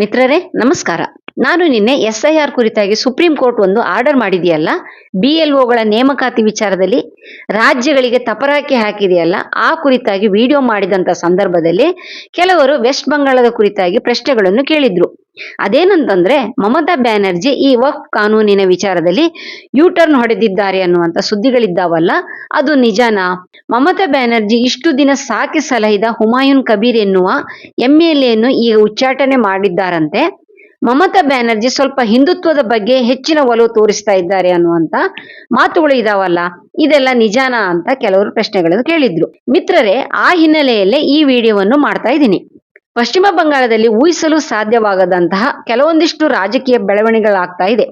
ಮಿತ್ರರೇ, ನಮಸ್ಕಾರ. ನಾನು ನಿನ್ನೆ ಎಸ್ ಐ ಆರ್ ಕುರಿತಾಗಿ ಸುಪ್ರೀಂ ಕೋರ್ಟ್ ಒಂದು ಆರ್ಡರ್ ಮಾಡಿದೆಯಲ್ಲ ಬಿ ಎಲ್ ಒಗಳ ನೇಮಕಾತಿ ವಿಚಾರದಲ್ಲಿ ರಾಜ್ಯಗಳಿಗೆ ತಪರಾಕಿ ಹಾಕಿದೆಯಲ್ಲ, ಆ ಕುರಿತಾಗಿ ವಿಡಿಯೋ ಮಾಡಿದಂತ ಸಂದರ್ಭದಲ್ಲಿ ಕೆಲವರು ವೆಸ್ಟ್ ಬಂಗಾಳದ ಕುರಿತಾಗಿ ಪ್ರಶ್ನೆಗಳನ್ನು ಕೇಳಿದ್ರು. ಅದೇನಂತಂದ್ರೆ ಮಮತಾ ಬ್ಯಾನರ್ಜಿ ಈ ವಕ್ ಕಾನೂನಿನ ವಿಚಾರದಲ್ಲಿ ಯೂಟರ್ನ್ ಹೊಡೆದಿದ್ದಾರೆ ಅನ್ನುವಂತ ಸುದ್ದಿಗಳಿದ್ದಾವಲ್ಲ, ಅದು ನಿಜನಾ? ಮಮತಾ ಬ್ಯಾನರ್ಜಿ ಇಷ್ಟು ದಿನ ಸಾಕಿ ಸಲಹಿದ ಹುಮಾಯೂನ್ ಕಬೀರ್ ಎನ್ನುವ ಎಂ ಎಲ್ ಎನ್ನು ಈಗ ಉಚ್ಚಾಟನೆ ಮಾಡಿದ್ದಾರಂತೆ. ಮಮತಾ ಬ್ಯಾನರ್ಜಿ ಸ್ವಲ್ಪ ಹಿಂದುತ್ವದ ಬಗ್ಗೆ ಹೆಚ್ಚಿನ ಒಲವು ತೋರಿಸ್ತಾ ಇದ್ದಾರೆ ಅನ್ನುವಂತ ಮಾತುಗಳು ಇದಾವಲ್ಲ, ಇದೆಲ್ಲ ನಿಜಾನಾ ಅಂತ ಕೆಲವರು ಪ್ರಶ್ನೆಗಳನ್ನು ಕೇಳಿದ್ರು. ಮಿತ್ರರೇ, ಆ ಹಿನ್ನೆಲೆಯಲ್ಲೇ ಈ ವಿಡಿಯೋವನ್ನು ಮಾಡ್ತಾ ಇದ್ದೀನಿ. ಪಶ್ಚಿಮ ಬಂಗಾಳದಲ್ಲಿ ಊಹಿಸಲು ಸಾಧ್ಯವಾಗದಂತಹ ಕೆಲವೊಂದಿಷ್ಟು ರಾಜಕೀಯ ಬೆಳವಣಿಗೆಗಳಾಗ್ತಾ ಇದೆ.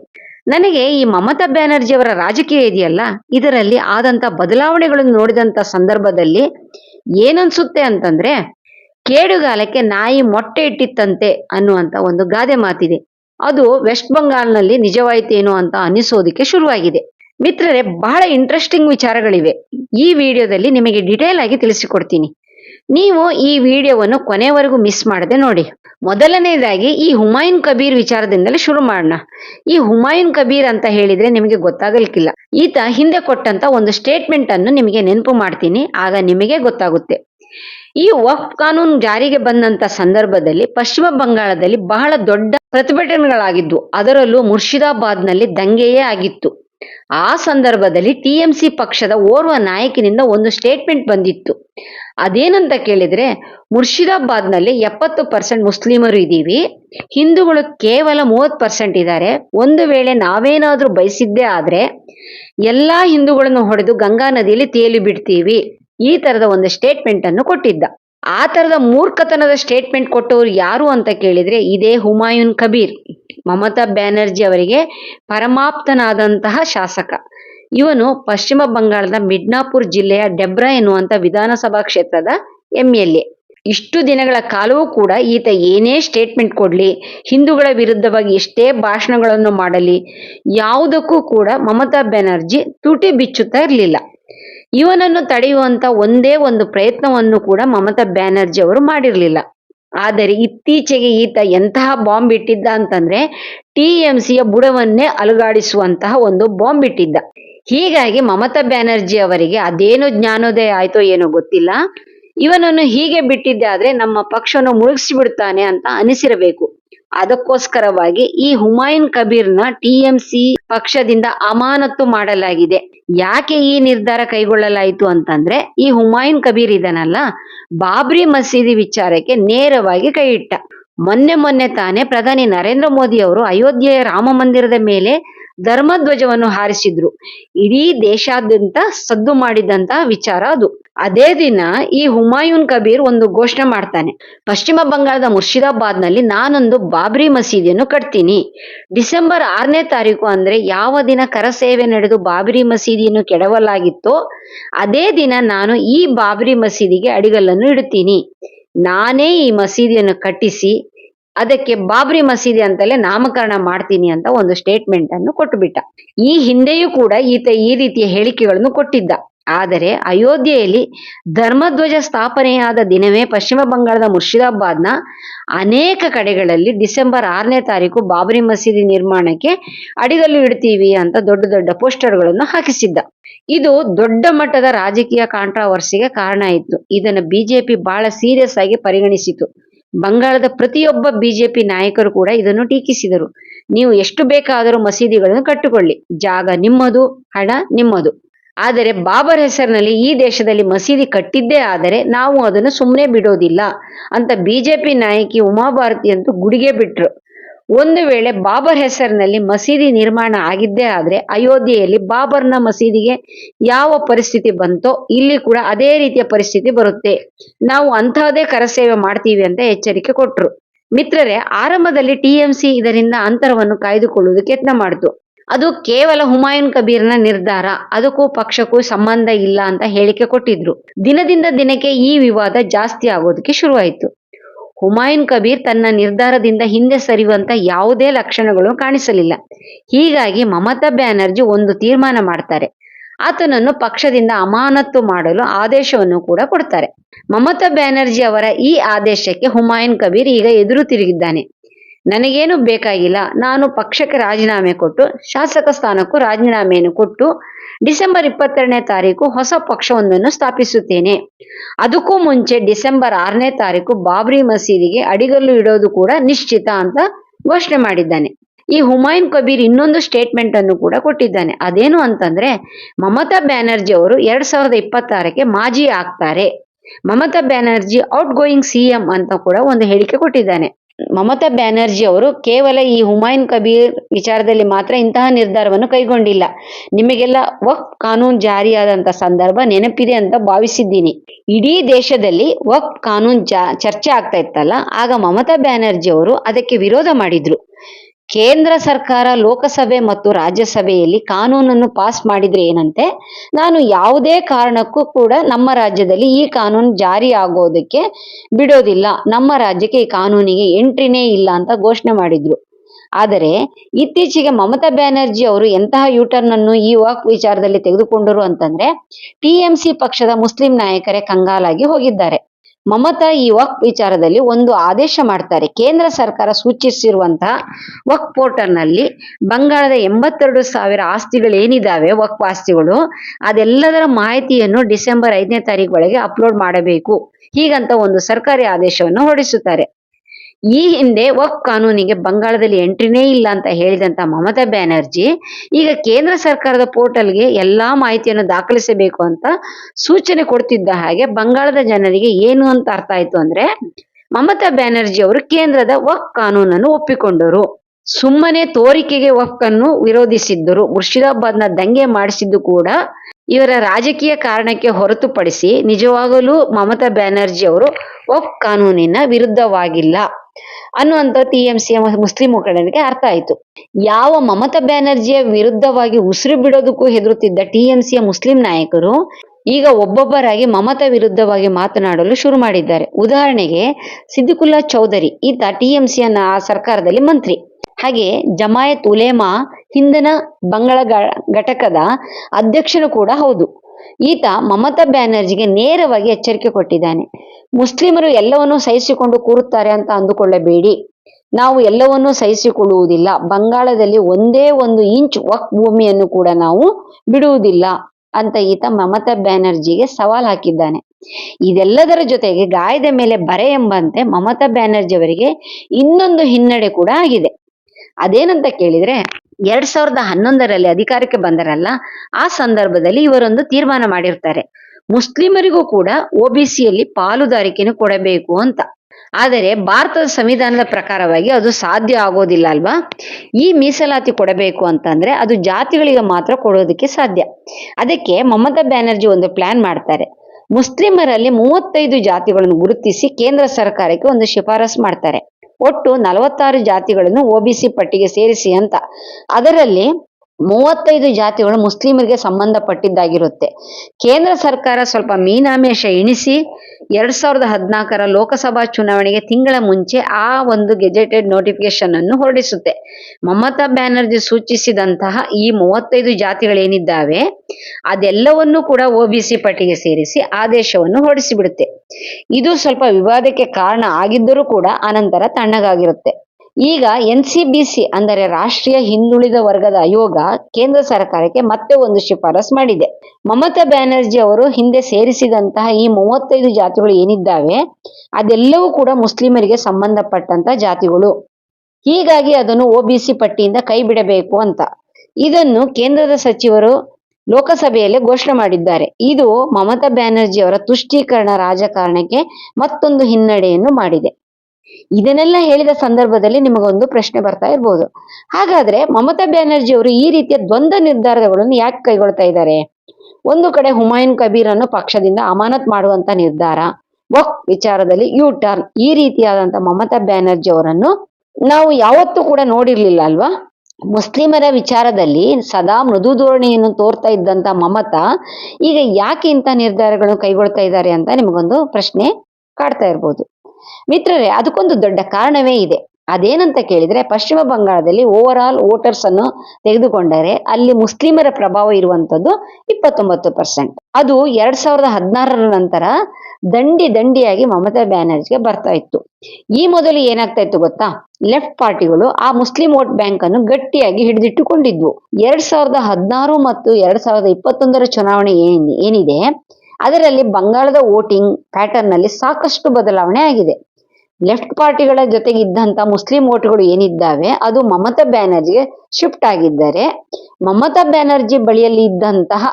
ನನಗೆ ಈ ಮಮತಾ ಬ್ಯಾನರ್ಜಿ ಅವರ ರಾಜಕೀಯ ಇದೆಯಲ್ಲ? ಇದರಲ್ಲಿ ಆದಂತ ಬದಲಾವಣೆಗಳನ್ನು ನೋಡಿದಂತ ಸಂದರ್ಭದಲ್ಲಿ ಏನನ್ಸುತ್ತೆ ಅಂತಂದ್ರೆ, ಕೇಡುಗಾಲಕ್ಕೆ ನಾಯಿ ಮೊಟ್ಟೆ ಇಟ್ಟಿತ್ತಂತೆ ಅನ್ನುವಂತ ಒಂದು ಗಾದೆ ಮಾತಿದೆ. ಅದು ವೆಸ್ಟ್ ಬಂಗಾಲ್ನಲ್ಲಿ ನಿಜವಾಯ್ತೇನೋ ಅಂತ ಅನ್ನಿಸೋದಿಕ್ಕೆ ಶುರುವಾಗಿದೆ. ಮಿತ್ರರೇ, ಬಹಳ ಇಂಟ್ರೆಸ್ಟಿಂಗ್ ವಿಚಾರಗಳಿವೆ. ಈ ವಿಡಿಯೋದಲ್ಲಿ ನಿಮಗೆ ಡಿಟೇಲ್ ಆಗಿ ತಿಳಿಸಿಕೊಡ್ತೀನಿ. ನೀವು ಈ ವಿಡಿಯೋವನ್ನು ಕೊನೆವರೆಗೂ ಮಿಸ್ ಮಾಡದೆ ನೋಡಿ. ಮೊದಲನೇದಾಗಿ ಈ ಹುಮಾಯೂನ್ ಕಬೀರ್ ವಿಚಾರದಿಂದಲೇ ಶುರು ಮಾಡೋಣ. ಈ ಹುಮಾಯೂನ್ ಕಬೀರ್ ಅಂತ ಹೇಳಿದ್ರೆ ನಿಮಗೆ ಗೊತ್ತಾಗಲಿಕ್ಕಿಲ್ಲ. ಈತ ಹಿಂದೆ ಕೊಟ್ಟಂತ ಒಂದು ಸ್ಟೇಟ್ಮೆಂಟ್ ಅನ್ನು ನಿಮಗೆ ನೆನಪು ಮಾಡ್ತೀನಿ, ಆಗ ನಿಮಗೆ ಗೊತ್ತಾಗುತ್ತೆ. ಈ ವಕ್ಫ್ ಕಾನೂನು ಜಾರಿಗೆ ಬಂದಂತ ಸಂದರ್ಭದಲ್ಲಿ ಪಶ್ಚಿಮ ಬಂಗಾಳದಲ್ಲಿ ಬಹಳ ದೊಡ್ಡ ಪ್ರತಿಭಟನೆಗಳಾಗಿದ್ವು ಅದರಲ್ಲೂ ಮುರ್ಷಿದಾಬಾದ್ನಲ್ಲಿ ದಂಗೆಯೇ ಆಗಿತ್ತು. ಆ ಸಂದರ್ಭದಲ್ಲಿ ಟಿಎಂಸಿ ಪಕ್ಷದ ಓರ್ವ ನಾಯಕನಿಂದ ಒಂದು ಸ್ಟೇಟ್ಮೆಂಟ್ ಬಂದಿತ್ತು. ಅದೇನಂತ ಕೇಳಿದ್ರೆ ಮುರ್ಷಿದಾಬಾದ್ನಲ್ಲಿ ಎಪ್ಪತ್ತು ಪರ್ಸೆಂಟ್ ಮುಸ್ಲಿಮರು ಇದ್ದೀವಿ, ಹಿಂದೂಗಳು ಕೇವಲ ಮೂವತ್ತು ಪರ್ಸೆಂಟ್ ಇದ್ದಾರೆ, ಒಂದು ವೇಳೆ ನಾವೇನಾದ್ರೂ ಬಯಸಿದ್ದೇ ಆದ್ರೆ, ಎಲ್ಲಾ ಹಿಂದೂಗಳನ್ನು ಹೊಡೆದು ಗಂಗಾ ನದಿಯಲ್ಲಿ ತೇಲಿ ಬಿಡ್ತೀವಿ, ಈ ತರದ ಒಂದು ಸ್ಟೇಟ್ಮೆಂಟ್ ಅನ್ನು ಕೊಟ್ಟಿದ್ದ. ಆ ತರದ ಮೂರ್ಖತನದ ಸ್ಟೇಟ್ಮೆಂಟ್ ಕೊಟ್ಟವರು ಯಾರು ಅಂತ ಕೇಳಿದ್ರೆ, ಇದೇ ಹುಮಾಯೂನ್ ಕಬೀರ್. ಮಮತಾ ಬ್ಯಾನರ್ಜಿ ಅವರಿಗೆ ಪರಮಾಪ್ತನಾದಂತಹ ಶಾಸಕ. ಇವನು ಪಶ್ಚಿಮ ಬಂಗಾಳದ ಮಿಡ್ನಾಪುರ್ ಜಿಲ್ಲೆಯ ಡೆಬ್ರಾ ಎನ್ನುವಂತ ವಿಧಾನಸಭಾ ಕ್ಷೇತ್ರದ ಎಂ ಎಲ್ ಎ ಇಷ್ಟು ದಿನಗಳ ಕಾಲವೂ ಕೂಡ ಈತ ಏನೇ ಸ್ಟೇಟ್ಮೆಂಟ್ ಕೊಡಲಿ, ಹಿಂದೂಗಳ ವಿರುದ್ಧವಾಗಿ ಎಷ್ಟೇ ಭಾಷಣಗಳನ್ನು ಮಾಡಲಿ, ಯಾವುದಕ್ಕೂ ಕೂಡ ಮಮತಾ ಬ್ಯಾನರ್ಜಿ ತುಟಿ ಬಿಚ್ಚುತ್ತಾ ಇರಲಿಲ್ಲ. ಇವನನ್ನು ತಡೆಯುವಂತ ಒಂದೇ ಒಂದು ಪ್ರಯತ್ನವನ್ನು ಕೂಡ ಮಮತಾ ಬ್ಯಾನರ್ಜಿ ಅವರು ಮಾಡಿರಲಿಲ್ಲ. ಆದರೆ ಇತ್ತೀಚೆಗೆ ಈತ ಎಂತಹ ಬಾಂಬ್ ಇಟ್ಟಿದ್ದ ಅಂತಂದ್ರೆ ಟಿ ಎಂ ಸಿಯ ಬುಡವನ್ನೇ ಅಲುಗಾಡಿಸುವಂತಹ ಒಂದು ಬಾಂಬ್ ಇಟ್ಟಿದ್ದ. ಹೀಗಾಗಿ ಮಮತಾ ಬ್ಯಾನರ್ಜಿ ಅವರಿಗೆ ಅದೇನು ಜ್ಞಾನೋದಯ ಆಯ್ತೋ ಏನೋ ಗೊತ್ತಿಲ್ಲ. ಇವನನ್ನು ಹೀಗೆ ಬಿಟ್ಟಿದ್ದೆ ಆದ್ರೆ ನಮ್ಮ ಪಕ್ಷವನ್ನು ಮುಳುಗಿಸಿ ಬಿಡ್ತಾನೆ ಅಂತ ಅನಿಸಿರಬೇಕು. ಅದಕ್ಕೋಸ್ಕರವಾಗಿ ಈ ಹುಮಾಯೂನ್ ಕಬೀರ್ನ ಟಿಎಂಸಿ ಪಕ್ಷದಿಂದ ಅಮಾನತ್ತು ಮಾಡಲಾಗಿದೆ. ಯಾಕೆ ಈ ನಿರ್ಧಾರ ಕೈಗೊಳ್ಳಲಾಯಿತು ಅಂತಂದ್ರೆ, ಈ ಹುಮಾಯೂನ್ ಕಬೀರ್ ಇದನಲ್ಲ, ಬಾಬ್ರಿ ಮಸೀದಿ ವಿಚಾರಕ್ಕೆ ನೇರವಾಗಿ ಕೈ ಇಟ್ಟ ಮೊನ್ನೆ ಮೊನ್ನೆ ತಾನೇ ಪ್ರಧಾನಿ ನರೇಂದ್ರ ಮೋದಿ ಅವರು ಅಯೋಧ್ಯೆಯ ರಾಮ ಮಂದಿರದ ಮೇಲೆ ಧರ್ಮಧ್ವಜವನ್ನು ಹಾರಿಸಿದ್ರು. ಇಡೀ ದೇಶಾದ್ಯಂತ ಸದ್ದು ಮಾಡಿದಂತ ವಿಚಾರ ಅದು. ಅದೇ ದಿನ ಈ ಹುಮಾಯೂನ್ ಕಬೀರ್ ಒಂದು ಘೋಷಣೆ ಮಾಡ್ತಾನೆ. ಪಶ್ಚಿಮ ಬಂಗಾಳದ ಮುರ್ಷಿದಾಬಾದ್ನಲ್ಲಿ ನಾನೊಂದು ಬಾಬ್ರಿ ಮಸೀದಿಯನ್ನು ಕಟ್ತೀನಿ. ಡಿಸೆಂಬರ್ ಆರನೇ ತಾರೀಕು ಅಂದ್ರೆ ಯಾವ ದಿನ ಕರಸೇವೆ ನಡೆದು ಬಾಬ್ರಿ ಮಸೀದಿಯನ್ನು ಕೆಡವಲಾಗಿತ್ತೋ, ಅದೇ ದಿನ ನಾನು ಈ ಬಾಬ್ರಿ ಮಸೀದಿಗೆ ಅಡಿಗಲ್ಲನ್ನು ಇಡುತ್ತೀನಿ. ನಾನೇ ಈ ಮಸೀದಿಯನ್ನು ಕಟ್ಟಿಸಿ ಅದಕ್ಕೆ ಬಾಬ್ರಿ ಮಸೀದಿ ಅಂತಲೇ ನಾಮಕರಣ ಮಾಡ್ತೀನಿ ಅಂತ ಒಂದು ಸ್ಟೇಟ್ಮೆಂಟ್ ಅನ್ನು ಕೊಟ್ಟುಬಿಟ್ಟ. ಈ ಹಿಂದೆಯೂ ಕೂಡ ಈತ ಈ ರೀತಿಯ ಹೇಳಿಕೆಗಳನ್ನು ಕೊಟ್ಟಿದ್ದ. ಆದರೆ ಅಯೋಧ್ಯೆಯಲ್ಲಿ ಧರ್ಮಧ್ವಜ ಸ್ಥಾಪನೆಯಾದ ದಿನವೇ ಪಶ್ಚಿಮ ಬಂಗಾಳದ ಮುರ್ಷಿದಾಬಾದ್ನ ಅನೇಕ ಕಡೆಗಳಲ್ಲಿ ಡಿಸೆಂಬರ್ ಆರನೇ ತಾರೀಕು ಬಾಬರಿ ಮಸೀದಿ ನಿರ್ಮಾಣಕ್ಕೆ ಅಡಿಗಲ್ಲು ಇಡ್ತೀವಿ ಅಂತ ದೊಡ್ಡ ದೊಡ್ಡ ಪೋಸ್ಟರ್ಗಳನ್ನು ಹಾಕಿಸಿದ್ದ. ಇದು ದೊಡ್ಡ ಮಟ್ಟದ ರಾಜಕೀಯ ಕಾಂಟ್ರಾವರ್ಸಿಗೆ ಕಾರಣ ಇತ್ತು ಇದನ್ನು ಬಿಜೆಪಿ ಬಹಳ ಸೀರಿಯಸ್ ಆಗಿ ಪರಿಗಣಿಸಿತು. ಬಂಗಾಳದ ಪ್ರತಿಯೊಬ್ಬ ಬಿಜೆಪಿ ನಾಯಕರು ಕೂಡ ಇದನ್ನು ಟೀಕಿಸಿದರು. ನೀವು ಎಷ್ಟು ಬೇಕಾದರೂ ಮಸೀದಿಗಳನ್ನು ಕಟ್ಟಿಕೊಳ್ಳಿ. ಜಾಗ ನಿಮ್ಮದು, ಹಣ ನಿಮ್ಮದು. ಆದರೆ ಬಾಬರ್ ಹೆಸರಿನಲ್ಲಿ ಈ ದೇಶದಲ್ಲಿ ಮಸೀದಿ ಕಟ್ಟಿದ್ದೇ ಆದರೆ ನಾವು ಅದನ್ನು ಸುಮ್ಮನೆ ಬಿಡೋದಿಲ್ಲ ಅಂತ ಬಿಜೆಪಿ ನಾಯಕಿ ಉಮಾಭಾರತಿ ಅಂತೂ ಗುಡಿಗೆ ಬಿಟ್ರು. ಒಂದು ವೇಳೆ ಬಾಬರ್ ಹೆಸರಿನಲ್ಲಿ ಮಸೀದಿ ನಿರ್ಮಾಣ ಆಗಿದ್ದೇ ಆದರೆ ಅಯೋಧ್ಯೆಯಲ್ಲಿ ಬಾಬರ್ನ ಮಸೀದಿಗೆ ಯಾವ ಪರಿಸ್ಥಿತಿ ಬಂತೋ ಇಲ್ಲಿ ಕೂಡ ಅದೇ ರೀತಿಯ ಪರಿಸ್ಥಿತಿ ಬರುತ್ತೆ. ನಾವು ಅಂತಹದೇ ಕರಸೇವೆ ಮಾಡ್ತೀವಿ ಅಂತ ಎಚ್ಚರಿಕೆ ಕೊಟ್ರು. ಮಿತ್ರರೇ, ಆರಂಭದಲ್ಲಿ ಟಿಎಂಸಿ ಇದರಿಂದ ಅಂತರವನ್ನು ಕಾಯ್ದುಕೊಳ್ಳುವುದಕ್ಕೆ ಯತ್ನ ಮಾಡಿತು ಅದು ಕೇವಲ ಹುಮಾಯೂನ್ ಕಬೀರ್ನ ನಿರ್ಧಾರ, ಅದಕ್ಕೂ ಪಕ್ಷಕ್ಕೂ ಸಂಬಂಧ ಇಲ್ಲ ಅಂತ ಹೇಳಿಕೆ ಕೊಟ್ಟಿದ್ರು. ದಿನದಿಂದ ದಿನಕ್ಕೆ ಈ ವಿವಾದ ಜಾಸ್ತಿ ಆಗೋದಕ್ಕೆ ಶುರುವಾಯಿತು. ಹುಮಾಯೂನ್ ಕಬೀರ್ ತನ್ನ ನಿರ್ಧಾರದಿಂದ ಹಿಂದೆ ಸರಿಯುವಂತ ಯಾವುದೇ ಲಕ್ಷಣಗಳು ಕಾಣಿಸಲಿಲ್ಲ. ಹೀಗಾಗಿ ಮಮತಾ ಬ್ಯಾನರ್ಜಿ ಒಂದು ತೀರ್ಮಾನ ಮಾಡ್ತಾರೆ. ಆತನನ್ನು ಪಕ್ಷದಿಂದ ಅಮಾನತ್ತು ಮಾಡಲು ಆದೇಶವನ್ನು ಕೂಡ ಕೊಡ್ತಾರೆ. ಮಮತಾ ಬ್ಯಾನರ್ಜಿ ಅವರ ಈ ಆದೇಶಕ್ಕೆ ಹುಮಾಯೂನ್ ಕಬೀರ್ ಈಗ ಎದುರು ತಿರುಗಿದ್ದಾನೆ. ನನಗೇನು ಬೇಕಾಗಿಲ್ಲ, ನಾನು ಪಕ್ಷಕ್ಕೆ ರಾಜೀನಾಮೆ ಕೊಟ್ಟು, ಶಾಸಕ ಸ್ಥಾನಕ್ಕೂ ರಾಜೀನಾಮೆಯನ್ನು ಕೊಟ್ಟು, ಡಿಸೆಂಬರ್ ಇಪ್ಪತ್ತೆರಡನೇ ತಾರೀಕು ಹೊಸ ಪಕ್ಷವೊಂದನ್ನು ಸ್ಥಾಪಿಸುತ್ತೇನೆ. ಅದಕ್ಕೂ ಮುಂಚೆ ಡಿಸೆಂಬರ್ ಆರನೇ ತಾರೀಕು ಬಾಬ್ರಿ ಮಸೀದಿಗೆ ಅಡಿಗಲ್ಲು ಇಡೋದು ಕೂಡ ನಿಶ್ಚಿತ ಅಂತ ಘೋಷಣೆ ಮಾಡಿದ್ದಾನೆ. ಈ ಹುಮಾಯೂನ್ ಕಬೀರ್ ಇನ್ನೊಂದು ಸ್ಟೇಟ್ಮೆಂಟ್ ಅನ್ನು ಕೂಡ ಕೊಟ್ಟಿದ್ದಾನೆ. ಅದೇನು ಅಂತಂದ್ರೆ, ಮಮತಾ ಬ್ಯಾನರ್ಜಿ ಅವರು ಎರಡ್ ಸಾವಿರದ ಇಪ್ಪತ್ತಾರಕ್ಕೆ ಮಾಜಿ ಆಗ್ತಾರೆ. Mamata Banerjee out going CM ಅಂತ ಕೂಡ ಒಂದು ಹೇಳಿಕೆ ಕೊಟ್ಟಿದ್ದಾನೆ. ಮಮತಾ ಬ್ಯಾನರ್ಜಿ ಅವರು ಕೇವಲ ಈ ಹುಮಾಯೂನ್ ಕಬೀರ್ ವಿಚಾರದಲ್ಲಿ ಮಾತ್ರ ಇಂತಹ ನಿರ್ಧಾರವನ್ನು ಕೈಗೊಂಡಿಲ್ಲ. ನಿಮಗೆಲ್ಲ ವಕ್ ಕಾನೂನು ಜಾರಿಯಾದಂತ ಸಂದರ್ಭ ನೆನಪಿದೆ ಅಂತ ಭಾವಿಸಿದ್ದೀನಿ. ಇಡೀ ದೇಶದಲ್ಲಿ ವಕ್ ಕಾನೂನು ಚರ್ಚೆ ಆಗ್ತಾ ಇತ್ತಲ್ಲ, ಆಗ ಮಮತಾ ಬ್ಯಾನರ್ಜಿ ಅವರು ಅದಕ್ಕೆ ವಿರೋಧ ಮಾಡಿದ್ರು. ಕೇಂದ್ರ ಸರ್ಕಾರ, ಲೋಕಸಭೆ ಮತ್ತು ರಾಜ್ಯಸಭೆಯಲ್ಲಿ ಕಾನೂನನ್ನು ಪಾಸ್ ಮಾಡಿದ್ರೆ ಏನಂತೆ? ನಾನು ಯಾವುದೇ ಕಾರಣಕ್ಕೂ ಕೂಡ ನಮ್ಮ ರಾಜ್ಯದಲ್ಲಿ ಈ ಕಾನೂನು ಜಾರಿ ಆಗೋದಕ್ಕೆ ಬಿಡೋದಿಲ್ಲ. ನಮ್ಮ ರಾಜ್ಯಕ್ಕೆ ಈ ಕಾನೂನಿಗೆ ಎಂಟ್ರಿನೇ ಇಲ್ಲ ಅಂತ ಘೋಷಣೆ ಮಾಡಿದ್ರು. ಆದರೆ ಇತ್ತೀಚೆಗೆ ಮಮತಾ ಬ್ಯಾನರ್ಜಿ ಅವರು ಎಂತಹ ಯೂಟರ್ನ್ ಅನ್ನು ಈ ವಾಕ್ ವಿಚಾರದಲ್ಲಿ ತೆಗೆದುಕೊಂಡರು ಅಂತಂದ್ರೆ ಟಿಎಂಸಿ ಪಕ್ಷದ ಮುಸ್ಲಿಂ ನಾಯಕರೇ ಕಂಗಾಲಾಗಿ ಹೋಗಿದ್ದಾರೆ. ಮಮತಾ ಈ ವಕ್ ವಿಚಾರದಲ್ಲಿ ಒಂದು ಆದೇಶ ಮಾಡ್ತಾರೆ. ಕೇಂದ್ರ ಸರ್ಕಾರ ಸೂಚಿಸಿರುವಂತಹ ವಕ್ ಪೋರ್ಟಲ್ನಲ್ಲಿ ಬಂಗಾಳದ ಎಂಬತ್ತೆರಡು ಸಾವಿರ ಆಸ್ತಿಗಳು ಏನಿದಾವೆ ವಕ್ ಆಸ್ತಿಗಳು, ಅದೆಲ್ಲದರ ಮಾಹಿತಿಯನ್ನು ಡಿಸೆಂಬರ್ ಐದನೇ ತಾರೀಕು ಒಳಗೆ ಅಪ್ಲೋಡ್ ಮಾಡಬೇಕು. ಹೀಗಂತ ಒಂದು ಸರ್ಕಾರಿ ಆದೇಶವನ್ನು ಹೊರಡಿಸುತ್ತಾರೆ. ಈ ಹಿಂದೆ ವಕ್ ಕಾನೂನಿಗೆ ಬಂಗಾಳದಲ್ಲಿ ಎಂಟ್ರಿನೇ ಇಲ್ಲ ಅಂತ ಹೇಳಿದಂತ ಮಮತಾ ಬ್ಯಾನರ್ಜಿ, ಈಗ ಕೇಂದ್ರ ಸರ್ಕಾರದ ಪೋರ್ಟಲ್ಗೆ ಎಲ್ಲಾ ಮಾಹಿತಿಯನ್ನು ದಾಖಲಿಸಬೇಕು ಅಂತ ಸೂಚನೆ ಕೊಡ್ತಿದ್ದ ಹಾಗೆ ಬಂಗಾಳದ ಜನರಿಗೆ ಏನು ಅಂತ ಅರ್ಥ ಆಯ್ತು ಅಂದ್ರೆ ಮಮತಾ ಬ್ಯಾನರ್ಜಿ ಅವರು ಕೇಂದ್ರದ ವಕ್ ಕಾನೂನನ್ನು ಒಪ್ಪಿಕೊಂಡರು. ಸುಮ್ಮನೆ ತೋರಿಕೆಗೆ ವಕ್ ಅನ್ನು ವಿರೋಧಿಸಿದ್ದರು. ಮುರ್ಷಿದಾಬಾದ್ನ ದಂಗೆ ಮಾಡಿಸಿದ್ದು ಕೂಡ ಇವರ ರಾಜಕೀಯ ಕಾರಣಕ್ಕೆ ಹೊರತುಪಡಿಸಿ ನಿಜವಾಗಲೂ ಮಮತಾ ಬ್ಯಾನರ್ಜಿ ಅವರು ವಕ್ ಕಾನೂನಿನ ವಿರುದ್ಧವಾಗಿಲ್ಲ. ಅನ್ನುವಂಥ ಟಿ ಎಂ ಸಿ ಮುಸ್ಲಿಂ ಮುಖಂಡನಿಗೆ ಅರ್ಥ ಆಯ್ತು. ಯಾವ ಮಮತಾ ಬ್ಯಾನರ್ಜಿಯ ವಿರುದ್ಧವಾಗಿ ಉಸಿರು ಬಿಡೋದಕ್ಕೂ ಹೆದರುತ್ತಿದ್ದ ಟಿ ಎಂ ಸಿಯ ಮುಸ್ಲಿಂ ನಾಯಕರು ಈಗ ಒಬ್ಬೊಬ್ಬರಾಗಿ ಮಮತಾ ವಿರುದ್ಧವಾಗಿ ಮಾತನಾಡಲು ಶುರು ಮಾಡಿದ್ದಾರೆ. ಉದಾಹರಣೆಗೆ ಸಿದ್ದಿಕುಲ್ಲಾ ಚೌಧರಿ, ಈತ ಟಿ ಎಂ ಸಿಯ ಸರ್ಕಾರದಲ್ಲಿ ಮಂತ್ರಿ. ಹಾಗೆ ಜಮಾಯತ್ ಉಲೇಮಾ ಹಿಂದಿನ ಬಂಗಾಳ ಘಟಕದ ಅಧ್ಯಕ್ಷನು ಕೂಡ ಹೌದು. ಈತ ಮಮತಾ ಬ್ಯಾನರ್ಜಿಗೆ ನೇರವಾಗಿ ಎಚ್ಚರಿಕೆ ಕೊಟ್ಟಿದ್ದಾನೆ. ಮುಸ್ಲಿಮರು ಎಲ್ಲವನ್ನೂ ಸಹಿಸಿಕೊಂಡು ಕೂರುತ್ತಾರೆ ಅಂತ ಅಂದುಕೊಳ್ಳಬೇಡಿ. ನಾವು ಎಲ್ಲವನ್ನೂ ಸಹಿಸಿಕೊಳ್ಳುವುದಿಲ್ಲ. ಬಂಗಾಳದಲ್ಲಿ ಒಂದೇ ಒಂದು ಇಂಚ್ ವಕ್ ಭೂಮಿಯನ್ನು ಕೂಡ ನಾವು ಬಿಡುವುದಿಲ್ಲ ಅಂತ ಈತ ಮಮತಾ ಬ್ಯಾನರ್ಜಿಗೆ ಸವಾಲ್ ಹಾಕಿದ್ದಾನೆ. ಇದೆಲ್ಲದರ ಜೊತೆಗೆ ಗಾಯದ ಮೇಲೆ ಬರೆ ಎಂಬಂತೆ ಮಮತಾ ಬ್ಯಾನರ್ಜಿ ಅವರಿಗೆ ಇನ್ನೊಂದು ಹಿನ್ನಡೆ ಕೂಡ ಆಗಿದೆ. ಅದೇನಂತ ಕೇಳಿದ್ರೆ ಎರಡ್ ಸಾವಿರದ ಹನ್ನೊಂದರಲ್ಲಿ ಅಧಿಕಾರಕ್ಕೆ ಬಂದರಲ್ಲ, ಆ ಸಂದರ್ಭದಲ್ಲಿ ಇವರೊಂದು ತೀರ್ಮಾನ ಮಾಡಿರ್ತಾರೆ. ಮುಸ್ಲಿಮರಿಗೂ ಕೂಡ ಒಬಿಸಿಯಲ್ಲಿ ಪಾಲುದಾರಿಕೆಯನ್ನು ಕೊಡಬೇಕು ಅಂತ. ಆದರೆ ಭಾರತದ ಸಂವಿಧಾನದ ಪ್ರಕಾರವಾಗಿ ಅದು ಸಾಧ್ಯ ಆಗೋದಿಲ್ಲ ಅಲ್ವಾ? ಈ ಮೀಸಲಾತಿ ಕೊಡಬೇಕು ಅಂತಂದ್ರೆ ಅದು ಜಾತಿಗಳಿಗೆ ಮಾತ್ರ ಕೊಡೋದಕ್ಕೆ ಸಾಧ್ಯ. ಅದಕ್ಕೆ ಮಮತಾ ಬ್ಯಾನರ್ಜಿ ಒಂದು ಪ್ಲಾನ್ ಮಾಡ್ತಾರೆ. ಮುಸ್ಲಿಮರಲ್ಲಿ ಮೂವತ್ತೈದು ಜಾತಿಗಳನ್ನು ಗುರುತಿಸಿ ಕೇಂದ್ರ ಸರ್ಕಾರಕ್ಕೆ ಒಂದು ಶಿಫಾರಸ್ ಮಾಡ್ತಾರೆ. ಒಟ್ಟು ನಲವತ್ತಾರು ಜಾತಿಗಳನ್ನು ಒಬಿಸಿ ಪಟ್ಟಿಗೆ ಸೇರಿಸಿ ಅಂತ. ಅದರಲ್ಲಿ ಮೂವತ್ತೈದು ಜಾತಿಗಳು ಮುಸ್ಲಿಮರಿಗೆ ಸಂಬಂಧಪಟ್ಟಿದ್ದಾಗಿರುತ್ತೆ. ಕೇಂದ್ರ ಸರ್ಕಾರ ಸ್ವಲ್ಪ ಮೀನಾಮೇಷ ಇಣಿಸಿ ಎರಡ್ ಸಾವಿರದ ಹದಿನಾಲ್ಕರ ಲೋಕಸಭಾ ಚುನಾವಣೆಗೆ ತಿಂಗಳ ಮುಂಚೆ ಆ ಒಂದು ಗೆಜೆಟೆಡ್ ನೋಟಿಫಿಕೇಶನ್ ಅನ್ನು ಹೊರಡಿಸುತ್ತೆ. ಮಮತಾ ಬ್ಯಾನರ್ಜಿ ಸೂಚಿಸಿದಂತಹ ಈ ಮೂವತ್ತೈದು ಜಾತಿಗಳೇನಿದ್ದಾವೆ, ಅದೆಲ್ಲವನ್ನೂ ಕೂಡ ಒಬಿಸಿ ಪಟ್ಟಿಗೆ ಸೇರಿಸಿ ಆದೇಶವನ್ನು ಹೊರಡಿಸಿಬಿಡುತ್ತೆ. ಇದು ಸ್ವಲ್ಪ ವಿವಾದಕ್ಕೆ ಕಾರಣ ಆಗಿದ್ದರೂ ಕೂಡ ಅನಂತರ ತಣ್ಣಗಾಗಿರುತ್ತೆ. ಈಗ ಎನ್ ಅಂದರೆ ರಾಷ್ಟ್ರೀಯ ಹಿಂದುಳಿದ ವರ್ಗದ ಆಯೋಗ ಕೇಂದ್ರ ಸರ್ಕಾರಕ್ಕೆ ಮತ್ತೆ ಒಂದು ಶಿಫಾರಸ್ ಮಾಡಿದೆ. ಮಮತಾ ಬ್ಯಾನರ್ಜಿ ಅವರು ಹಿಂದೆ ಸೇರಿಸಿದಂತಹ ಈ ಮೂವತ್ತೈದು ಜಾತಿಗಳು ಏನಿದ್ದಾವೆ, ಅದೆಲ್ಲವೂ ಕೂಡ ಮುಸ್ಲಿಮರಿಗೆ ಸಂಬಂಧಪಟ್ಟಂತ ಜಾತಿಗಳು. ಹೀಗಾಗಿ ಅದನ್ನು ಒಬಿಸಿ ಪಟ್ಟಿಯಿಂದ ಕೈ ಬಿಡಬೇಕು ಅಂತ. ಇದನ್ನು ಕೇಂದ್ರದ ಸಚಿವರು ಲೋಕಸಭೆಯಲ್ಲಿ ಘೋಷಣೆ ಮಾಡಿದ್ದಾರೆ. ಇದು ಮಮತಾ ಬ್ಯಾನರ್ಜಿ ಅವರ ತುಷ್ಟೀಕರಣ ರಾಜಕಾರಣಕ್ಕೆ ಮತ್ತೊಂದು ಹಿನ್ನಡೆಯನ್ನು ಮಾಡಿದೆ. ಇದನ್ನೆಲ್ಲ ಹೇಳಿದ ಸಂದರ್ಭದಲ್ಲಿ ನಿಮಗೊಂದು ಪ್ರಶ್ನೆ ಬರ್ತಾ ಇರ್ಬೋದು. ಹಾಗಾದ್ರೆ ಮಮತಾ ಬ್ಯಾನರ್ಜಿ ಅವರು ಈ ರೀತಿಯ ದ್ವಂದ್ವ ನಿರ್ಧಾರಗಳನ್ನು ಯಾಕೆ ಕೈಗೊಳ್ತಾ ಇದ್ದಾರೆ? ಒಂದು ಕಡೆ ಹುಮಾಯೂನ್ ಕಬೀರ್ ಅನ್ನು ಪಕ್ಷದಿಂದ ಅಮಾನತ್ ಮಾಡುವಂತ ನಿರ್ಧಾರ, ವಕ್ ವಿಚಾರದಲ್ಲಿ ಯು ಟರ್ನ್ ಈ ರೀತಿಯಾದಂತ ಮಮತಾ ಬ್ಯಾನರ್ಜಿ ಅವರನ್ನು ನಾವು ಯಾವತ್ತೂ ಕೂಡ ನೋಡಿರ್ಲಿಲ್ಲ ಅಲ್ವಾ? ಮುಸ್ಲಿಮರ ವಿಚಾರದಲ್ಲಿ ಸದಾ ಮೃದು ಧೋರಣೆಯನ್ನು ತೋರ್ತಾ ಇದ್ದಂತ ಮಮತಾ ಈಗ ಯಾಕೆ ಇಂಥ ನಿರ್ಧಾರಗಳನ್ನು ಕೈಗೊಳ್ತಾ ಇದ್ದಾರೆ ಅಂತ ನಿಮಗೊಂದು ಪ್ರಶ್ನೆ ಕಾಡ್ತಾ ಇರ್ಬೋದು. ಮಿತ್ರರೇ, ಅದಕ್ಕೊಂದು ದೊಡ್ಡ ಕಾರಣವೇ ಇದೆ. ಅದೇನಂತ ಕೇಳಿದ್ರೆ, ಪಶ್ಚಿಮ ಬಂಗಾಳದಲ್ಲಿ ಓವರ್ ಆಲ್ ವೋಟರ್ಸ್ ಅನ್ನು ತೆಗೆದುಕೊಂಡರೆ ಅಲ್ಲಿ ಮುಸ್ಲಿಮರ ಪ್ರಭಾವ ಇರುವಂತದ್ದು ಇಪ್ಪತ್ತೊಂಬತ್ತು ಪರ್ಸೆಂಟ್ ಅದು ಎರಡ್ ಸಾವಿರದ ಹದಿನಾರರ ನಂತರ ದಂಡಿ ದಂಡಿಯಾಗಿ ಮಮತಾ ಬ್ಯಾನರ್ಜಿಗೆ ಬರ್ತಾ ಇತ್ತು. ಈ ಮೊದಲು ಏನಾಗ್ತಾ ಇತ್ತು ಗೊತ್ತಾ? ಲೆಫ್ಟ್ ಪಾರ್ಟಿಗಳು ಆ ಮುಸ್ಲಿಂ ವೋಟ್ ಬ್ಯಾಂಕ್ ಅನ್ನು ಗಟ್ಟಿಯಾಗಿ ಹಿಡಿದಿಟ್ಟುಕೊಂಡಿದ್ವು. ಎರಡ್ ಸಾವಿರದ ಹದಿನಾರು ಮತ್ತು ಎರಡ್ ಸಾವಿರದ ಇಪ್ಪತ್ತೊಂದರ ಚುನಾವಣೆ ಏನ್, ಏನಿದೆ? ಅದರಲ್ಲಿ ಬಂಗಾಳದ ವೋಟಿಂಗ್ ಪ್ಯಾಟರ್ನ್ನಲ್ಲಿ ಸಾಕಷ್ಟು ಬದಲಾವಣೆ ಆಗಿದೆ. ಲೆಫ್ಟ್ ಪಾರ್ಟಿಗಳ ಜೊತೆಗೆ ಇದ್ದಂತ ಮುಸ್ಲಿಂ ಓಟ್ಗಳು ಏನಿದ್ದಾವೆ, ಅದು ಮಮತಾ ಬ್ಯಾನರ್ಜಿಗೆ ಶಿಫ್ಟ್ ಆಗಿದ್ದಾರೆ. ಮಮತಾ ಬ್ಯಾನರ್ಜಿ ಬಳಿಯಲ್ಲಿ ಇದ್ದಂತಹ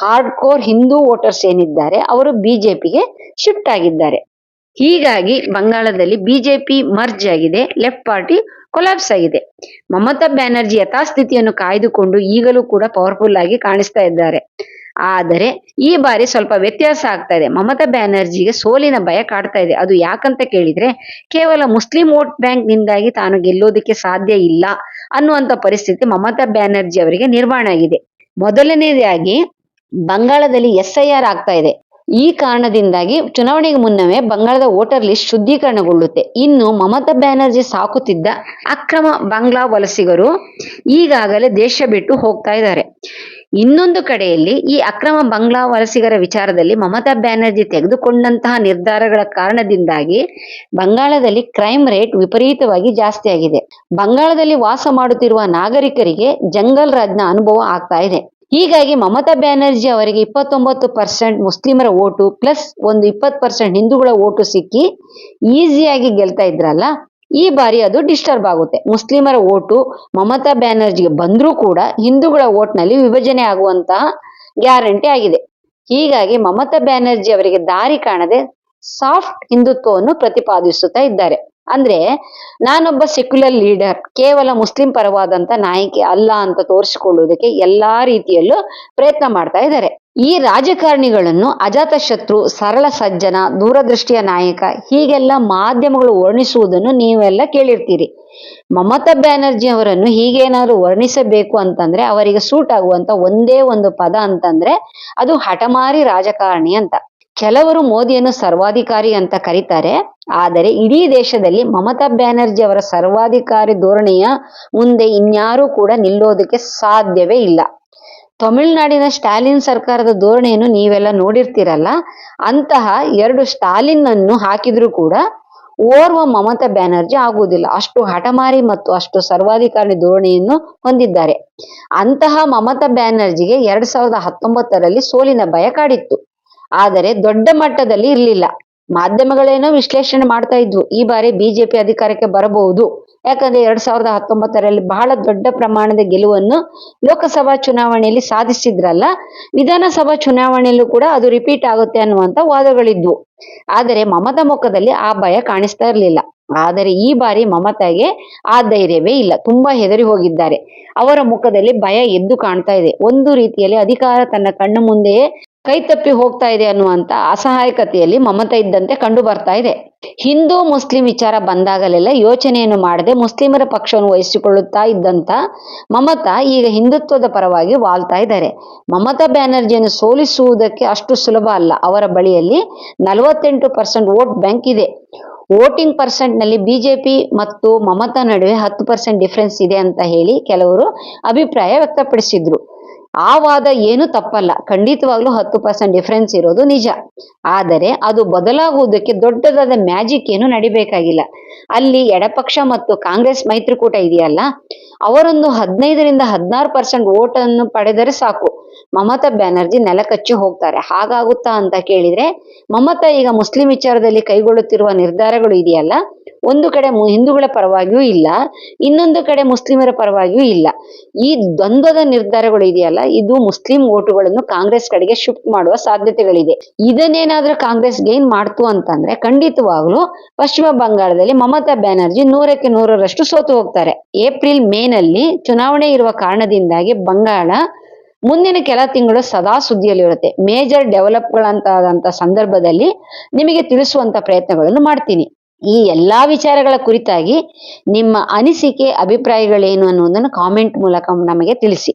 ಹಾರ್ಡ್ ಕೋರ್ ಹಿಂದೂ ವೋಟರ್ಸ್ ಏನಿದ್ದಾರೆ, ಅವರು ಬಿಜೆಪಿಗೆ ಶಿಫ್ಟ್ ಆಗಿದ್ದಾರೆ. ಹೀಗಾಗಿ ಬಂಗಾಳದಲ್ಲಿ ಬಿಜೆಪಿ ಮರ್ಜ್ ಆಗಿದೆ, ಲೆಫ್ಟ್ ಪಾರ್ಟಿ ಕೊಲಾಪ್ಸ್ ಆಗಿದೆ. ಮಮತಾ ಬ್ಯಾನರ್ಜಿ ಯಥಾಸ್ಥಿತಿಯನ್ನು ಕಾಯ್ದುಕೊಂಡು ಈಗಲೂ ಕೂಡ ಪವರ್ಫುಲ್ ಆಗಿ ಕಾಣಿಸ್ತಾ ಇದ್ದಾರೆ. ಆದರೆ ಈ ಬಾರಿ ಸ್ವಲ್ಪ ವ್ಯತ್ಯಾಸ ಆಗ್ತಾ ಇದೆ. ಮಮತಾ ಬ್ಯಾನರ್ಜಿಗೆ ಸೋಲಿನ ಭಯ ಕಾಡ್ತಾ ಇದೆ. ಅದು ಯಾಕಂತ ಕೇಳಿದ್ರೆ ಕೇವಲ ಮುಸ್ಲಿಂ ವೋಟ್ ಬ್ಯಾಂಕ್ ನಿಂದಾಗಿ ತಾನು ಗೆಲ್ಲೋದಕ್ಕೆ ಸಾಧ್ಯ ಇಲ್ಲ ಅನ್ನುವಂತ ಪರಿಸ್ಥಿತಿ ಮಮತಾ ಬ್ಯಾನರ್ಜಿ ಅವರಿಗೆ ನಿರ್ಮಾಣ ಆಗಿದೆ. ಮೊದಲನೇದಾಗಿ ಬಂಗಾಳದಲ್ಲಿ ಎಸ್ ಐ ಆರ್ ಆಗ್ತಾ ಇದೆ. ಈ ಕಾರಣದಿಂದಾಗಿ ಚುನಾವಣೆಗೆ ಮುನ್ನವೇ ಬಂಗಾಳದ ವೋಟರ್ ಲಿಸ್ಟ್ ಶುದ್ಧೀಕರಣಗೊಳ್ಳುತ್ತೆ. ಇನ್ನು ಮಮತಾ ಬ್ಯಾನರ್ಜಿ ಸಾಕುತ್ತಿದ್ದ ಅಕ್ರಮ ಬಾಂಗ್ಲಾ ವಲಸಿಗರು ಈಗಾಗಲೇ ದೇಶ ಬಿಟ್ಟು ಹೋಗ್ತಾ ಇದ್ದಾರೆ. ಇನ್ನೊಂದು ಕಡೆಯಲ್ಲಿ ಈ ಅಕ್ರಮ ಬಂಗ್ಲಾ ವಲಸಿಗರ ವಿಚಾರದಲ್ಲಿ ಮಮತಾ ಬ್ಯಾನರ್ಜಿ ತೆಗೆದುಕೊಂಡಂತಹ ನಿರ್ಧಾರಗಳ ಕಾರಣದಿಂದಾಗಿ ಬಂಗಾಳದಲ್ಲಿ ಕ್ರೈಮ್ ರೇಟ್ ವಿಪರೀತವಾಗಿ ಜಾಸ್ತಿ ಆಗಿದೆ ಬಂಗಾಳದಲ್ಲಿ ವಾಸ ಮಾಡುತ್ತಿರುವ ನಾಗರಿಕರಿಗೆ ಜಂಗಲ್ ರಾಜ್ನ ಅನುಭವ ಆಗ್ತಾ ಇದೆ. ಹೀಗಾಗಿ ಮಮತಾ ಬ್ಯಾನರ್ಜಿ ಅವರಿಗೆ ಇಪ್ಪತ್ತೊಂಬತ್ತು ಪರ್ಸೆಂಟ್ ಮುಸ್ಲಿಮರ ಓಟು ಪ್ಲಸ್ ಒಂದು ಇಪ್ಪತ್ತು ಪರ್ಸೆಂಟ್ ಹಿಂದೂಗಳ ಓಟು ಸಿಕ್ಕಿ ಈಸಿಯಾಗಿ ಗೆಲ್ತಾ ಇದ್ರಲ್ಲ ಈ ಬಾರಿ ಅದು ಡಿಸ್ಟರ್ಬ್ ಆಗುತ್ತೆ. ಮುಸ್ಲಿಮರ ಓಟು ಮಮತಾ ಬ್ಯಾನರ್ಜಿಗೆ ಬಂದ್ರೂ ಕೂಡ ಹಿಂದೂಗಳ ಓಟ್ನಲ್ಲಿ ವಿಭಜನೆ ಆಗುವಂತಹ ಗ್ಯಾರಂಟಿ ಆಗಿದೆ. ಹೀಗಾಗಿ ಮಮತಾ ಬ್ಯಾನರ್ಜಿ ಅವರಿಗೆ ದಾರಿ ಕಾಣದೆ ಸಾಫ್ಟ್ ಹಿಂದುತ್ವವನ್ನು ಪ್ರತಿಪಾದಿಸುತ್ತಾ ಇದ್ದಾರೆ. ಅಂದ್ರೆ ನಾನೊಬ್ಬ ಸೆಕ್ಯುಲರ್ ಲೀಡರ್ ಕೇವಲ ಮುಸ್ಲಿಂ ಪರವಾದಂತ ನಾಯಕಿ ಅಲ್ಲ ಅಂತ ತೋರಿಸಿಕೊಳ್ಳುವುದಕ್ಕೆ ಎಲ್ಲಾ ರೀತಿಯಲ್ಲೂ ಪ್ರಯತ್ನ ಮಾಡ್ತಾ ಇದ್ದಾರೆ. ಈ ರಾಜಕಾರಣಿಗಳನ್ನು ಅಜಾತ ಶತ್ರು ಸರಳ ಸಜ್ಜನ, ದೂರದೃಷ್ಟಿಯ ನಾಯಕ, ಹೀಗೆಲ್ಲ ಮಾಧ್ಯಮಗಳು ವರ್ಣಿಸುವುದನ್ನು ನೀವೆಲ್ಲ ಕೇಳಿರ್ತೀರಿ. ಮಮತಾ ಬ್ಯಾನರ್ಜಿ ಅವರನ್ನು ಹೀಗೇನಾದ್ರೂ ವರ್ಣಿಸಬೇಕು ಅಂತಂದ್ರೆ ಅವರಿಗೆ ಸೂಟ್ ಆಗುವಂತ ಒಂದೇ ಒಂದು ಪದ ಅಂತಂದ್ರೆ ಅದು ಹಠಮಾರಿ ರಾಜಕಾರಣಿ ಅಂತ. ಕೆಲವರು ಮೋದಿಯನ್ನು ಸರ್ವಾಧಿಕಾರಿ ಅಂತ ಕರೀತಾರೆ ಆದರೆ ಇಡೀ ದೇಶದಲ್ಲಿ ಮಮತಾ ಬ್ಯಾನರ್ಜಿ ಅವರ ಸರ್ವಾಧಿಕಾರಿ ಧೋರಣೆಯ ಮುಂದೆ ಇನ್ಯಾರೂ ಕೂಡ ನಿಲ್ಲೋದಕ್ಕೆ ಸಾಧ್ಯವೇ ಇಲ್ಲ. ತಮಿಳುನಾಡಿನ ಸ್ಟಾಲಿನ್ ಸರ್ಕಾರದ ಧೋರಣೆಯನ್ನು ನೀವೆಲ್ಲ ನೋಡಿರ್ತೀರಲ್ಲ, ಅಂತಹ ಎರಡು ಸ್ಟಾಲಿನ್ ಅನ್ನು ಹಾಕಿದ್ರು ಕೂಡ ಓರ್ವ ಮಮತಾ ಬ್ಯಾನರ್ಜಿ ಆಗುವುದಿಲ್ಲ. ಅಷ್ಟು ಹಠಮಾರಿ ಮತ್ತು ಅಷ್ಟು ಸರ್ವಾಧಿಕಾರಿ ಧೋರಣೆಯನ್ನು ಹೊಂದಿದ್ದಾರೆ. ಅಂತಹ ಮಮತಾ ಬ್ಯಾನರ್ಜಿಗೆ ಎರಡ್ ಸಾವಿರದ ಹತ್ತೊಂಬತ್ತರಲ್ಲಿ ಸೋಲಿನ ಭಯ ಕಾಡಿತ್ತು. ಆದರೆ ದೊಡ್ಡ ಮಟ್ಟದಲ್ಲಿ ಇರಲಿಲ್ಲ. ಮಾಧ್ಯಮಗಳೇನೋ ವಿಶ್ಲೇಷಣೆ ಮಾಡ್ತಾ ಇದ್ವು. ಈ ಬಾರಿ ಬಿಜೆಪಿ ಅಧಿಕಾರಕ್ಕೆ ಬರಬಹುದು. ಯಾಕಂದ್ರೆ ಎರಡ್ ಸಾವಿರದ ಹತ್ತೊಂಬತ್ತರಲ್ಲಿ ಬಹಳ ದೊಡ್ಡ ಪ್ರಮಾಣದ ಗೆಲುವನ್ನು ಲೋಕಸಭಾ ಚುನಾವಣೆಯಲ್ಲಿ ಸಾಧಿಸಿದ್ರಲ್ಲ, ವಿಧಾನಸಭಾ ಚುನಾವಣೆಯಲ್ಲೂ ಕೂಡ ಅದು ರಿಪೀಟ್ ಆಗುತ್ತೆ ಅನ್ನುವಂತ ವಾದಗಳಿದ್ವು. ಆದರೆ ಮಮತಾ ಮುಖದಲ್ಲಿ ಆ ಭಯ ಕಾಣಿಸ್ತಾ ಇರಲಿಲ್ಲ. ಆದರೆ ಈ ಬಾರಿ ಮಮತಾಗೆ ಆ ಧೈರ್ಯವೇ ಇಲ್ಲ. ತುಂಬಾ ಹೆದರಿ ಹೋಗಿದ್ದಾರೆ. ಅವರ ಮುಖದಲ್ಲಿ ಭಯ ಎದ್ದು ಕಾಣ್ತಾ ಇದೆ. ಒಂದು ರೀತಿಯಲ್ಲಿ ಅಧಿಕಾರ ತನ್ನ ಕಣ್ಣ ಮುಂದೆಯೇ ಕೈ ತಪ್ಪಿ ಹೋಗ್ತಾ ಇದೆ ಅನ್ನುವಂತ ಅಸಹಾಯಕತೆಯಲ್ಲಿ ಮಮತಾ ಇದ್ದಂತೆ ಕಂಡು ಬರ್ತಾ ಇದೆ. ಹಿಂದೂ ಮುಸ್ಲಿಂ ವಿಚಾರ ಬಂದಾಗಲೆಲ್ಲ ಯೋಚನೆಯನ್ನು ಮಾಡದೆ ಮುಸ್ಲಿಮರ ಪಕ್ಷವನ್ನು ವಹಿಸಿಕೊಳ್ಳುತ್ತಾ ಇದ್ದಂತ ಮಮತಾ ಈಗ ಹಿಂದುತ್ವದ ಪರವಾಗಿ ವಾಲ್ತಾ ಇದ್ದಾರೆ. ಮಮತಾ ಬ್ಯಾನರ್ಜಿಯನ್ನು ಸೋಲಿಸುವುದಕ್ಕೆ ಅಷ್ಟು ಸುಲಭ ಅಲ್ಲ. ಅವರ ಬಳಿಯಲ್ಲಿ ನಲವತ್ತೆಂಟು ಪರ್ಸೆಂಟ್ ವೋಟ್ ಬ್ಯಾಂಕ್ ಇದೆ. ವೋಟಿಂಗ್ ಪರ್ಸೆಂಟ್ನಲ್ಲಿ ಬಿಜೆಪಿ ಮತ್ತು ಮಮತಾ ನಡುವೆ ಹತ್ತು ಪರ್ಸೆಂಟ್ ಡಿಫರೆನ್ಸ್ ಇದೆ ಅಂತ ಹೇಳಿ ಕೆಲವರು ಅಭಿಪ್ರಾಯ ವ್ಯಕ್ತಪಡಿಸಿದ್ರು. ಆ ವಾದ ಏನು ತಪ್ಪಲ್ಲ. ಖಂಡಿತವಾಗ್ಲೂ ಹತ್ತು ಪರ್ಸೆಂಟ್ ಡಿಫ್ರೆನ್ಸ್ ಇರೋದು ನಿಜ. ಆದರೆ ಅದು ಬದಲಾಗುವುದಕ್ಕೆ ದೊಡ್ಡದಾದ ಮ್ಯಾಜಿಕ್ ಏನು ನಡಿಬೇಕಾಗಿಲ್ಲ. ಅಲ್ಲಿ ಎಡಪಕ್ಷ ಮತ್ತು ಕಾಂಗ್ರೆಸ್ ಮೈತ್ರಿಕೂಟ ಇದೆಯಲ್ಲ ಅವರೊಂದು ಹದಿನೈದರಿಂದ ಹದಿನಾರು ಪರ್ಸೆಂಟ್ ವೋಟ್ ಅನ್ನು ಪಡೆದರೆ ಸಾಕು. ಮಮತಾ ಬ್ಯಾನರ್ಜಿ ನೆಲಕಚ್ಚಿ ಹೋಗ್ತಾರೆ. ಹಾಗಾಗುತ್ತಾ ಅಂತ ಕೇಳಿದ್ರೆ ಮಮತಾ ಈಗ ಮುಸ್ಲಿಂ ವಿಚಾರದಲ್ಲಿ ಕೈಗೊಳ್ಳುತ್ತಿರುವ ನಿರ್ಧಾರಗಳು ಇದೆಯಲ್ಲ ಒಂದು ಕಡೆ ಹಿಂದೂಗಳ ಪರವಾಗಿಯೂ ಇಲ್ಲ, ಇನ್ನೊಂದು ಕಡೆ ಮುಸ್ಲಿಮರ ಪರವಾಗಿಯೂ ಇಲ್ಲ. ಈ ದ್ವಂದ್ವದ ನಿರ್ಧಾರಗಳು ಇದೆಯಲ್ಲ, ಇದು ಮುಸ್ಲಿಂ ಓಟುಗಳನ್ನು ಕಾಂಗ್ರೆಸ್ ಕಡೆಗೆ ಶಿಫ್ಟ್ ಮಾಡುವ ಸಾಧ್ಯತೆಗಳಿದೆ. ಇದನ್ನೇನಾದ್ರೂ ಕಾಂಗ್ರೆಸ್ ಗೇನ್ ಮಾಡ್ತು ಅಂತಂದ್ರೆ ಖಂಡಿತವಾಗ್ಲೂ ಪಶ್ಚಿಮ ಬಂಗಾಳದಲ್ಲಿ ಮಮತಾ ಬ್ಯಾನರ್ಜಿ ನೂರಕ್ಕೆ ನೂರರಷ್ಟು ಸೋತು ಹೋಗ್ತಾರೆ. ಏಪ್ರಿಲ್ ಮೇನಲ್ಲಿ ಚುನಾವಣೆ ಇರುವ ಕಾರಣದಿಂದಾಗಿ ಬಂಗಾಳ ಮುಂದಿನ ಕೆಲ ತಿಂಗಳು ಸದಾ ಸುದ್ದಿಯಲ್ಲಿರುತ್ತೆ. ಮೇಜರ್ ಡೆವಲಪ್ಗಳಂತಾದಂತ ಸಂದರ್ಭದಲ್ಲಿ ನಿಮಗೆ ತಿಳಿಸುವಂತ ಪ್ರಯತ್ನಗಳನ್ನು ಮಾಡ್ತೀನಿ. ಈ ಎಲ್ಲಾ ವಿಚಾರಗಳ ಕುರಿತಾಗಿ ನಿಮ್ಮ ಅನಿಸಿಕೆ, ಅಭಿಪ್ರಾಯಗಳೇನು ಅನ್ನೋದನ್ನು ಕಾಮೆಂಟ್ ಮೂಲಕ ನಮಗೆ ತಿಳಿಸಿ.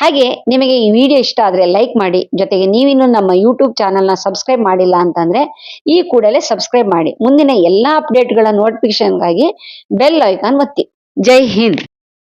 ಹಾಗೆ ನಿಮಗೆ ಈ ವಿಡಿಯೋ ಇಷ್ಟ ಆದರೆ ಲೈಕ್ ಮಾಡಿ, ಜೊತೆಗೆ ನೀವಿನ್ನು ನಮ್ಮ ಯೂಟ್ಯೂಬ್ ಚಾನಲ್ನ ಸಬ್ಸ್ಕ್ರೈಬ್ ಮಾಡಿಲ್ಲ ಅಂತಂದ್ರೆ ಈ ಕೂಡಲೇ ಸಬ್ಸ್ಕ್ರೈಬ್ ಮಾಡಿ. ಮುಂದಿನ ಎಲ್ಲ ಅಪ್ಡೇಟ್ಗಳ ನೋಟಿಫಿಕೇಶನ್ಗಾಗಿ ಬೆಲ್ ಐಕಾನ್ ಒತ್ತಿ. ಜೈ ಹಿಂದ್!